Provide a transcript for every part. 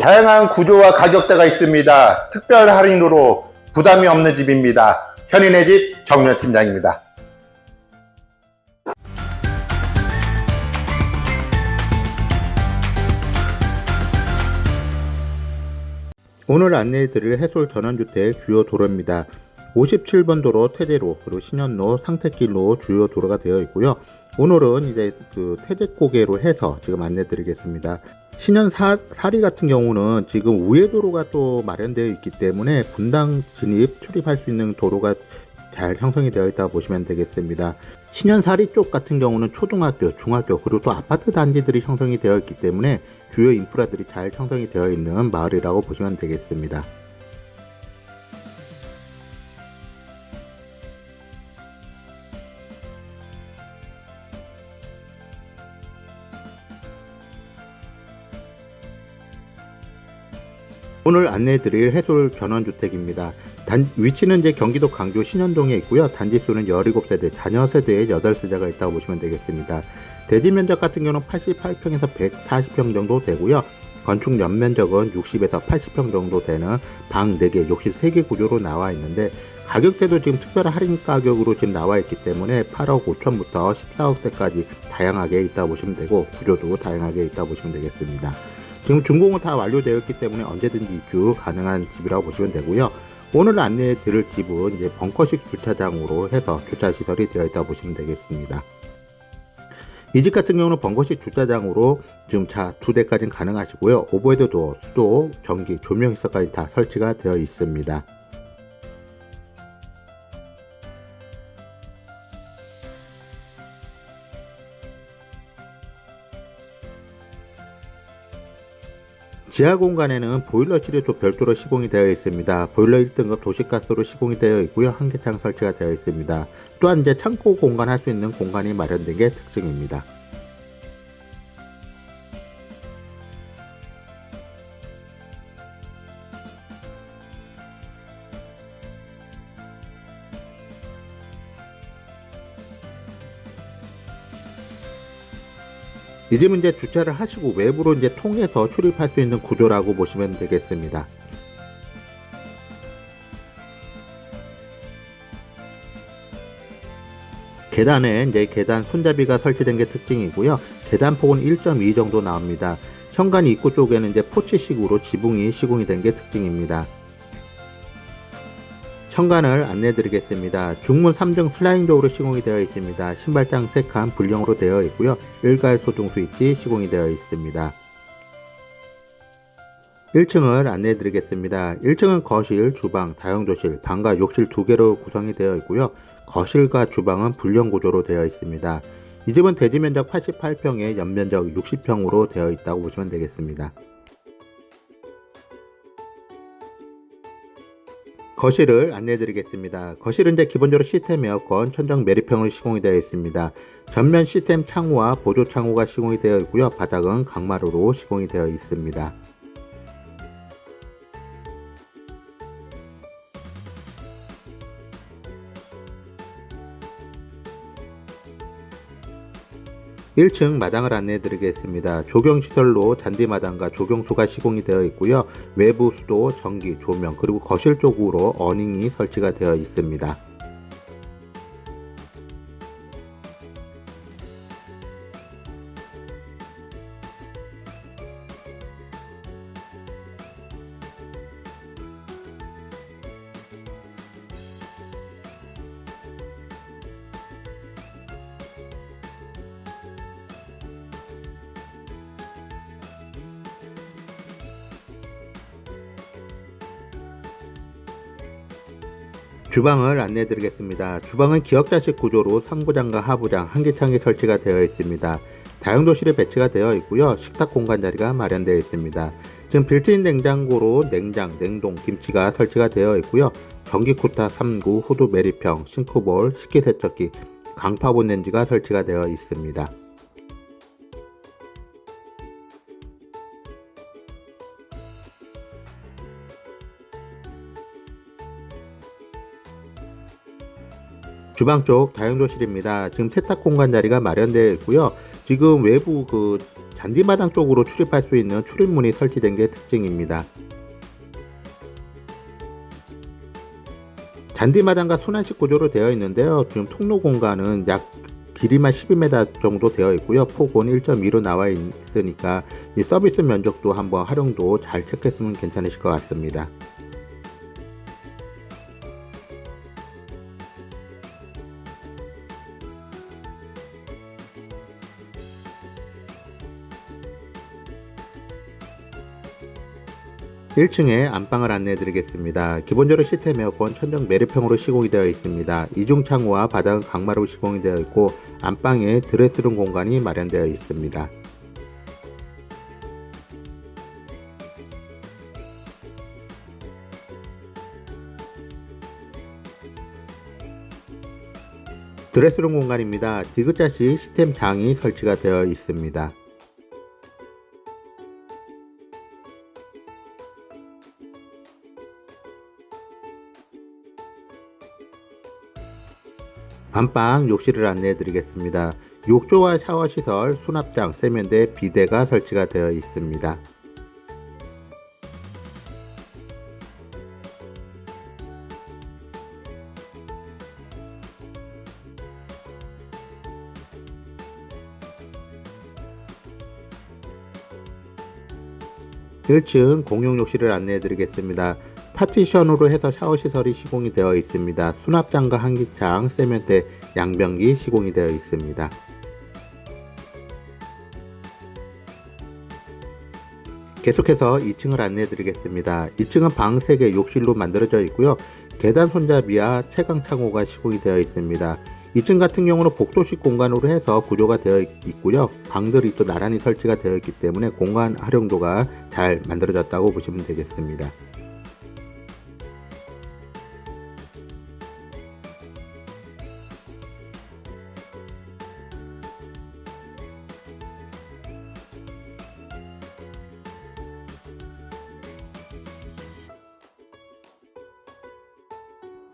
다양한 구조와 가격대가 있습니다. 특별 할인으로 부담이 없는 집입니다. 현인의 집 정면 팀장입니다. 오늘 안내해드릴 해솔 전원주택 주요 도로입니다. 57번 도로 태제로 그리고 신현로 상태길로 주요 도로가 되어 있고요. 오늘은 이제 그 태제고개로 해서 지금 안내드리겠습니다. 신현 사, 사리 같은 경우는 지금 우회 도로가 또 마련되어 있기 때문에 분당 진입 출입할 수 있는 도로가 잘 형성이 되어 있다고 보시면 되겠습니다. 신현사리 쪽 같은 경우는 초등학교, 중학교 그리고 또 아파트 단지들이 형성이 되어 있기 때문에 주요 인프라들이 잘 형성이 되어 있는 마을이라고 보시면 되겠습니다. 오늘 안내해드릴 해솔 전원주택입니다. 단, 위치는 이제 경기도 강주 신현동에 있고요. 단지 수는 17세대, 자녀 세대에 8세대가 있다고 보시면 되겠습니다. 대지 면적 같은 경우는 88평에서 140평 정도 되고요. 건축 연면적은 60에서 80평 정도 되는 방 4개, 욕실 3개 구조로 나와 있는데 가격대도 지금 특별 할인 가격으로 지금 나와 있기 때문에 8억 5천부터 14억대까지 다양하게 있다 보시면 되고 구조도 다양하게 있다 보시면 되겠습니다. 지금 준공은 다 완료되었기 때문에 언제든지 입주 가능한 집이라고 보시면 되고요. 오늘 안내해 드릴 집은 이제 벙커식 주차장으로 해서 주차 시설이 되어 있다 보시면 되겠습니다. 이 집 같은 경우는 벙커식 주차장으로 지금 차 두 대까지는 가능하시고요. 오버헤드 도어, 수도, 전기, 조명 시설까지 다 설치가 되어 있습니다. 지하 공간에는 보일러실이 또 별도로 시공이 되어 있습니다. 보일러 1등급 도시가스로 시공이 되어 있고요. 한개창 설치가 되어 있습니다. 또한 이제 창고 공간 할 수 있는 공간이 마련된 게 특징입니다. 이 집은 이제 주차를 하시고 외부로 이제 통해서 출입할 수 있는 구조라고 보시면 되겠습니다. 계단에 이제 계단 손잡이가 설치된 게 특징이고요. 계단 폭은 1.2 정도 나옵니다. 현관 입구 쪽에는 이제 포치식으로 지붕이 시공이 된 게 특징입니다. 현관을 안내 드리겠습니다. 중문 3등 슬라이딩 도어로 시공이 되어 있습니다. 신발장 3칸 불량으로 되어 있고요. 일괄 소등 스위치 시공이 되어 있습니다. 1층을 안내 드리겠습니다. 1층은 거실, 주방, 다용도실, 방과 욕실 두 개로 구성이 되어 있고요. 거실과 주방은 불량 구조로 되어 있습니다. 이 집은 대지 면적 88평에 연면적 60평으로 되어 있다고 보시면 되겠습니다. 거실을 안내 드리겠습니다. 거실은 이제 기본적으로 시스템 에어컨, 천정 매립형으로 시공이 되어 있습니다. 전면 시스템 창호와 보조 창호가 시공이 되어 있고요. 바닥은 강마루로 시공이 되어 있습니다. 일층 마당을 안내해 드리겠습니다. 조경시설로 잔디마당과 조경소가 시공이 되어 있고요. 외부 수도, 전기, 조명, 그리고 거실 쪽으로 어닝이 설치가 되어 있습니다. 주방을 안내 드리겠습니다. 주방은 기역자식 구조로 상부장과 하부장, 한개창이 설치가 되어 있습니다. 다용도실에 배치가 되어 있고요. 식탁 공간 자리가 마련되어 있습니다. 지금 빌트인 냉장고로 냉장, 냉동, 김치가 설치가 되어 있고요. 전기쿠타 3구, 후드 매립형, 싱크볼, 식기세척기, 강파본 렌지가 설치가 되어 있습니다. 주방 쪽 다용도실입니다. 지금 세탁 공간 자리가 마련되어 있고요. 지금 외부 그 잔디마당 쪽으로 출입할 수 있는 출입문이 설치된 게 특징입니다. 잔디마당과 순환식 구조로 되어 있는데요. 지금 통로 공간은 약 길이만 12m 정도 되어 있고요. 폭은 1.2로 나와 있으니까 이 서비스 면적도 한번 활용도 잘 체크했으면 괜찮으실 것 같습니다. 일층에 안방을 안내해 드리겠습니다. 기본적으로 시스템 에어컨 천정 매립형으로 시공이 되어 있습니다. 이중 창호와 바닥은 강마루 시공이 되어 있고 안방에 드레스룸 공간이 마련되어 있습니다. 드레스룸 공간입니다. 디귿자식 시스템 장이 설치가 되어 있습니다. 안방 욕실을 안내해 드리겠습니다. 욕조와 샤워 시설, 수납장, 세면대, 비데가 설치가 되어 있습니다. 일층 공용 욕실을 안내해 드리겠습니다. 파티션으로 해서 샤워 시설이 시공이 되어 있습니다. 수납장과 환기창, 세면대, 양변기 시공이 되어 있습니다. 계속해서 2층을 안내해 드리겠습니다. 2층은 방 3개 욕실로 만들어져 있고요. 계단 손잡이와 채광 창호가 시공이 되어 있습니다. 2층 같은 경우는 복도식 공간으로 해서 구조가 되어 있고요. 방들이 또 나란히 설치가 되어 있기 때문에 공간 활용도가 잘 만들어졌다고 보시면 되겠습니다.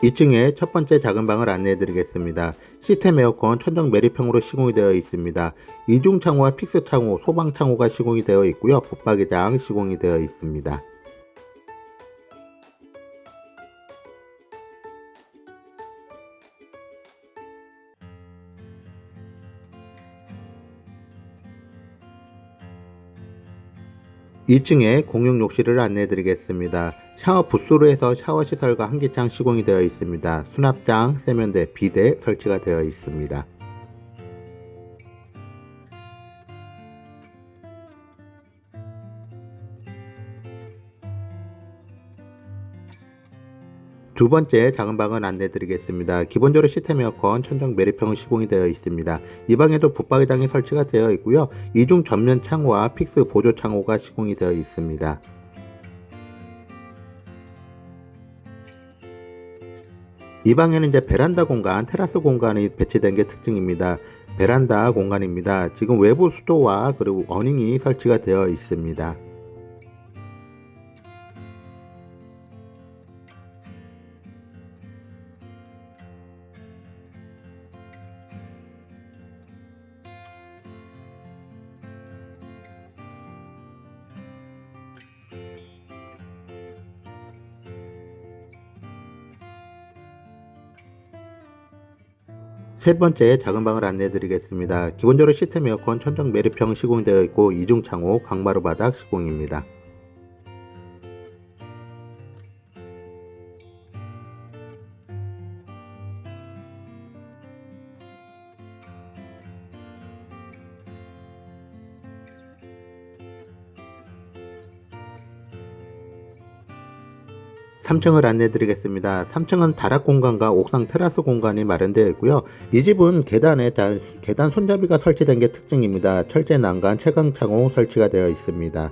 2층에 첫 번째 작은 방을 안내해 드리겠습니다. 시스템 에어컨 천정 매립형으로 시공이 되어 있습니다. 이중 창호와 픽스 창호, 소방 창호가 시공이 되어 있고요. 붙박이장 시공이 되어 있습니다. 이층에 공용 욕실을 안내해 드리겠습니다. 샤워 부스로 해서 샤워 시설과 환기창 시공이 되어 있습니다. 수납장, 세면대, 비데 설치가 되어 있습니다. 두 번째 작은 방은 안내 드리겠습니다. 기본적으로 시스템 에어컨 천정 매립형은 시공이 되어 있습니다. 이 방에도 붙박이장이 설치가 되어 있고요. 이중 전면 창호와 픽스 보조 창호가 시공이 되어 있습니다. 이 방에는 이제 베란다 공간, 테라스 공간이 배치된 게 특징입니다. 베란다 공간입니다. 지금 외부 수도와 그리고 어닝이 설치가 되어 있습니다. 세 번째 작은 방을 안내해 드리겠습니다. 기본적으로 시스템 에어컨 천정 매립형 시공되어 있고 이중 창호 강마루 바닥 시공입니다. 삼층을 안내 드리겠습니다. 3층은 다락 공간과 옥상 테라스 공간이 마련되어 있고요. 이 집은 계단에 다- 계단 손잡이가 설치된 게 특징입니다. 철제 난간 채광 창호 설치가 되어 있습니다.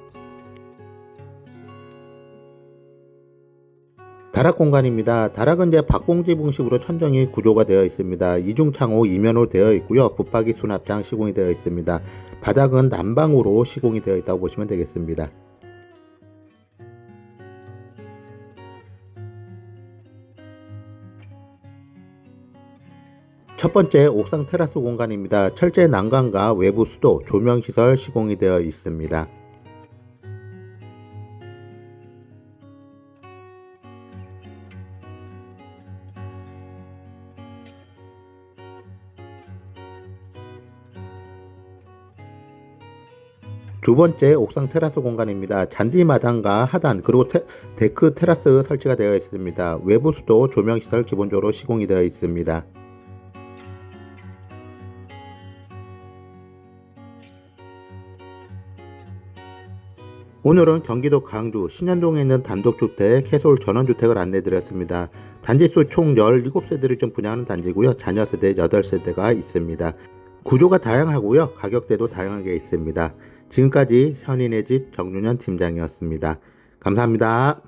다락 공간입니다. 다락은 이제 박공지붕식으로 천정이 구조가 되어 있습니다. 이중 창호 이면으로 되어 있고요. 붙박이 수납장 시공이 되어 있습니다. 바닥은 난방으로 시공이 되어 있다고 보시면 되겠습니다. 첫 번째 옥상 테라스 공간입니다. 철제 난간과 외부 수도, 조명 시설 시공이 되어 있습니다. 두 번째 옥상 테라스 공간입니다. 잔디 마당과 하단 그리고 테- 데크 테라스 설치가 되어 있습니다. 외부 수도 조명 시설 기본적으로 시공이 되어 있습니다. 오늘은 경기도 강주 신현동에 있는 단독주택 해솔 전원주택을 안내드렸습니다. 단지수 총 17세대를 좀 분양하는 단지고요. 자녀 세대 8세대가 있습니다. 구조가 다양하고요. 가격대도 다양하게 있습니다. 지금까지 현인의 집 정윤현 팀장이었습니다. 감사합니다.